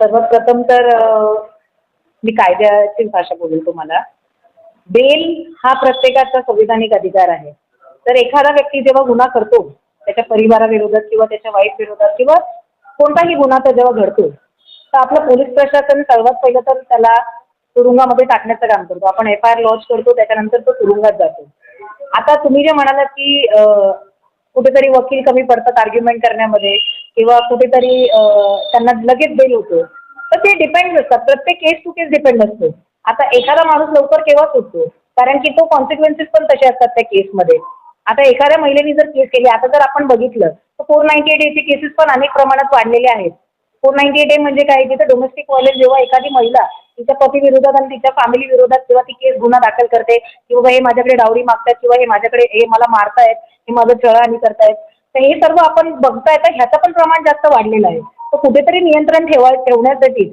सर्वात प्रथम तर मी कायद्याची भाषा बोलेल तुम्हाला. बेल हा प्रत्येकाचा संविधानिक अधिकार आहे. तर एखादा व्यक्ती जेव्हा गुन्हा करतो त्याच्या परिवाराविरोधात किंवा त्याच्या वाईफ विरोधात किंवा कोणताही गुन्हा तो जेव्हा घडतो तर आपलं पोलीस प्रशासन सर्वात पहिलं तर त्याला तुरुंगामध्ये टाकण्याचं काम करतो. आपण एफ आय आर लॉन्च करतो त्याच्यानंतर तो तुरुंगात जातो. आता तुम्ही जे म्हणालात की कुठेतरी वकील कमी पडतात आर्ग्युमेंट करण्यामध्ये किंवा कुठेतरी त्यांना लगेच बेल होतो. तर ते डिपेंड असतात प्रत्येक केस टू केस डिपेंड असतो. आता एखादा माणूस लवकर केव्हा सुटतो कारण की तो कॉन्सिक्वेन्सेस पण तसे असतात त्या केसमध्ये आता एखाद्या महिलेने जर केस केली आता जर आपण बघितलं तर फोर नाईन्टी एट एची केसेस पण अनेक प्रमाणात वाढलेले आहेत. फोर नाईन्टी एट म्हणजे काय? तिथं डोमेस्टिक व्हायलेन्स जेव्हा एखादी महिला तिच्या पती विरोधात आणि तिच्या फॅमिली विरोधात जेव्हा ती केस गुन्हा दाखल करते की बाबा हे माझ्याकडे डावरी मागतात किंवा हे माझ्याकडे हे मला मारतायत हे माझं छळहानी करतायत तर हे सर्व आपण बघताय तर ह्याचं पण प्रमाण जास्त वाढलेलं आहे. तर कुठेतरी नियंत्रण ठेवा ठेवण्यासाठी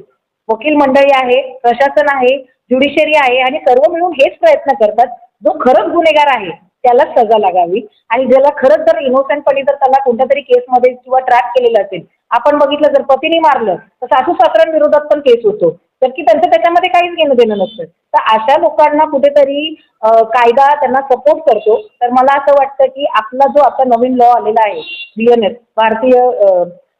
वकील मंडळी आहे प्रशासन आहे ज्युडिशरी आहे आणि सर्व मिळून हेच प्रयत्न करतात. जो खरंच गुन्हेगार आहे त्यालाच सजा लागावी. आणि ज्याला खरंच जर इनोसेंटपणे जर त्याला कोणत्या तरी केसमध्ये किंवा ट्रॅप केलेलं असेल आपण बघितलं जर पतीने मारलं तर सासू सासऱ्यांविरोधात पण केस होतो. तर की त्यांचं त्याच्यामध्ये काहीच घेणं देणं नसतं. तर अशा लोकांना कुठेतरी कायदा त्यांना सपोर्ट करतो. तर मला असं वाटतं की आपला जो आता नवीन लॉ आलेला आहे बी एन एस भारतीय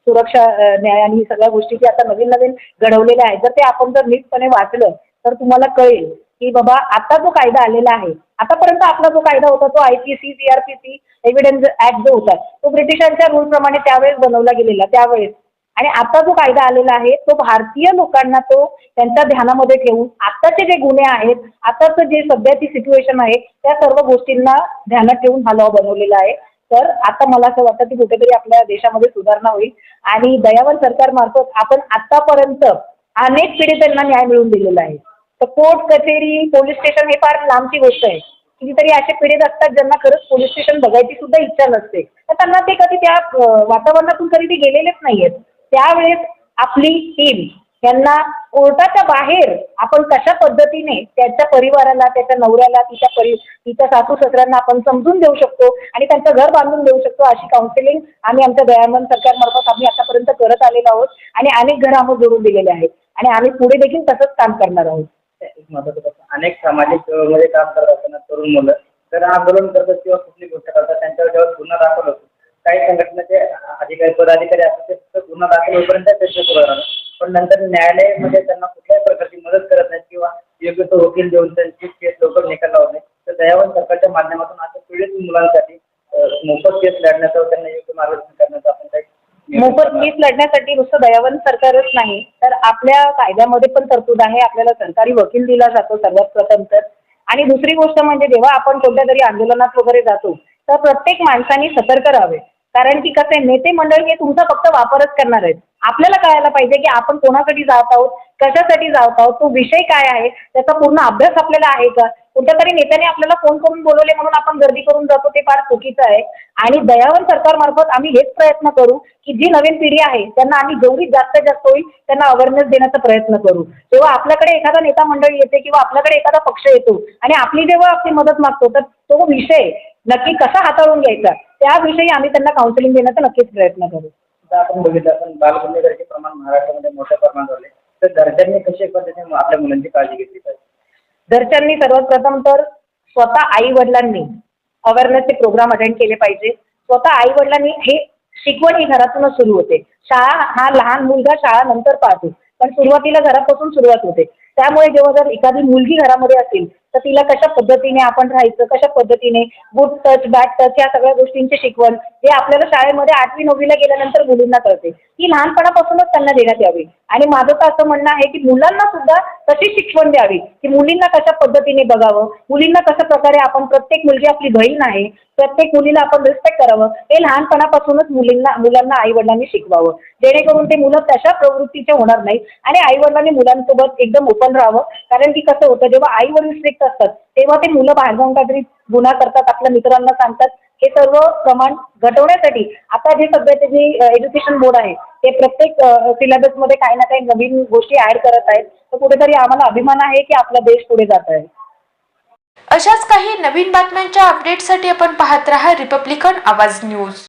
सुरक्षा न्याय आणि सगळ्या गोष्टी ज्या आता नवीन नवीन घडवलेल्या आहेत. जर ते आपण जर नीटपणे वाचलं तर तुम्हाला कळेल की बाबा आता जो कायदा आलेला आहे आतापर्यंत आपला जो कायदा होता तो I P C C R P C evidence act जो होता तो ब्रिटिशांच्या रूलप्रमाणे त्यावेळेस बनवला गेलेला. त्यावेळेस आणि आता जो कायदा आलेला आहे तो भारतीय लोकांना तो त्यांच्या ध्यानामध्ये ठेवून आताचे जे गुन्हे आहेत आताचं जे सध्याची सिच्युएशन आहे त्या सर्व गोष्टींना ध्यानात ठेवून हा लॉ बनवलेला आहे. तर आता मला असं वाटतं की कुठेतरी आपल्या देशामध्ये सुधारणा होईल. आणि दयावन सरकारमार्फत आपण आतापर्यंत अनेक पीडितांना न्याय मिळवून दिलेला आहे. तर कोर्ट कचेरी पोलीस स्टेशन हे फार लांबची गोष्ट आहे. कितीतरी असे पीडित असतात ज्यांना खरंच पोलीस स्टेशन बघायची सुद्धा इच्छा नसते. तर त्यांना ते कधी त्या वातावरणातून कधी ते गेलेलेच नाहीयेत. त्यावेळेस आपली टीम यांना कोर्टाच्या बाहेर आपण कशा पद्धतीने त्याच्या परिवाराला त्याच्या नवऱ्याला तिच्या परि तिच्या सासू सासऱ्यांना आपण समजून देऊ शकतो आणि त्यांचं घर बांधून देऊ शकतो अशी काउन्सिलिंग आम्ही आमच्या दयानंद सरकारमार्फत आम्ही आतापर्यंत करत आलेलो आहोत आणि अनेक घरं आम्ही जोडून दिलेले आहेत. आणि आम्ही पुढे देखील तसंच काम करणार आहोत. अनेक सामाजिकमध्ये काम करत असताना तरुण मुलं तर आंदोलन करतात किंवा कुठली गोष्ट करतात त्यांच्यावर जेव्हा गुन्हा दाखल होतो काही संघटनेचे अधिकारी पदाधिकारी असतात ते गुन्हा दाखल होईपर्यंत त्याचे सुरू राहतात पण नंतर न्यायालयामध्ये त्यांना कुठल्याही प्रकारची मदत करत नाहीत किंवा योग्य तो वकील देऊन त्यांची केस लवकर निकाल लावत नाही तर दयावन सरकारच्या माध्यमातून अशा पीडित मुलांसाठी मोफत केस लढण्याचा त्यांना योग्य मार्गदर्शन करण्याचा आपण काही मोफत वीज लढण्यासाठी नुसतं दयावन सरकारच नाही तर आपल्या कायद्यामध्ये पण तरतूद आहे. आपल्याला सरकारी वकील दिला जातो सर्वात प्रथम तर. आणि दुसरी गोष्ट म्हणजे जेव्हा आपण कोणत्या तरी आंदोलनात वगैरे जातो तर प्रत्येक माणसाने सतर्क राहावे. कारण की कसं आहे नेते मंडळी हे तुमचा फक्त वापरच करणार आहेत. आपल्याला कळायला पाहिजे की आपण कोणासाठी जात आहोत कशासाठी जात आहोत तो विषय काय आहे त्याचा पूर्ण अभ्यास आपल्याला आहे का? कुठंतरी नेत्याने आपल्याला फोन करून बोलवले म्हणून आपण गर्दी करून जातो ते फार चुकीचं आहे. आणि दयावर सरकारमार्फत आम्ही हेच प्रयत्न करू की जी नवीन पिढी आहे त्यांना आम्ही जेवढी जास्तीत जास्त होईल त्यांना अवेअरनेस देण्याचा प्रयत्न करू. तेव्हा आपल्याकडे एखादा नेता मंडळी येते किंवा आपल्याकडे एखादा पक्ष येतो आणि आपली जेव्हा आपली मदत मागतो तर तो विषय नक्की कसा हाताळून घ्यायचा त्याविषयी आम्ही त्यांना काउन्सिलिंग देण्याचा नक्कीच प्रयत्न करू. आता आपण बघितलं आपण बालगुन्हेगारीचे प्रमाण महाराष्ट्रामध्ये मोठ्या प्रमाणात वाढले. तर घरच्यांनी कशी पद्धतीने आपल्या मुलांची काळजी घेतली पाहिजे? घरच्यांनी सर्वात प्रथम तर स्वतः आई वडिलांनी अवेअरनेसचे प्रोग्राम अटेंड केले पाहिजे. स्वतः आई वडिलांनी हे शिकवण ही घरातूनच सुरू होते. शाळा हा लहान मुलगा शाळा नंतर पाहतो. पण सुरुवातीला घरापासून सुरुवात होते. त्यामुळे जेव्हा जर एखादी मुलगी घरामध्ये असेल तर तिला कशा पद्धतीने आपण राहायचं कशा पद्धतीने गुड टच बॅड टच या सगळ्या गोष्टींची शिकवण हे आपल्याला शाळेमध्ये आठवी नववीला गेल्यानंतर मुलींना कळते. ती लहानपणापासूनच त्यांना देण्यात यावी. आणि माझं तर असं म्हणणं आहे की मुलांना सुद्धा तशी शिकवण द्यावी की मुलींना कशा पद्धतीने बघावं मुलींना कशा प्रकारे आपण प्रत्येक मुलगी आपली बहीण आहे प्रत्येक मुलीला आपण रिस्पेक्ट करावं हे लहानपणापासूनच मुलींना मुलांना आई वडिलांनी शिकवावं. जेणेकरून ते मुलं तशा प्रवृत्तीचे होणार नाही आणि आई वडिलांनी मुलांसोबत एकदम ओपन राहावं. कारण की कसं होतं जेव्हा आई वडील स्ट्रिक्ट असतात तेव्हा ते मुलं बाहेर जाऊन काहीतरी गुन्हा करतात आपल्या मित्रांना सांगतात. हे सर्व प्रमाण घटवण्यासाठी आता जे सध्याचे जे एज्युकेशन बोर्ड आहे ते प्रत्येक सिलेबसमध्ये काही ना काही नवीन गोष्टी ऍड करत आहेत. तर कुठेतरी आम्हाला अभिमान आहे की आपला देश पुढे जात आहे. अशाच काही नवीन बातम्यांच्या अपडेटसाठी आपण पाहत रहा रिपब्लिकन आवाज न्यूज.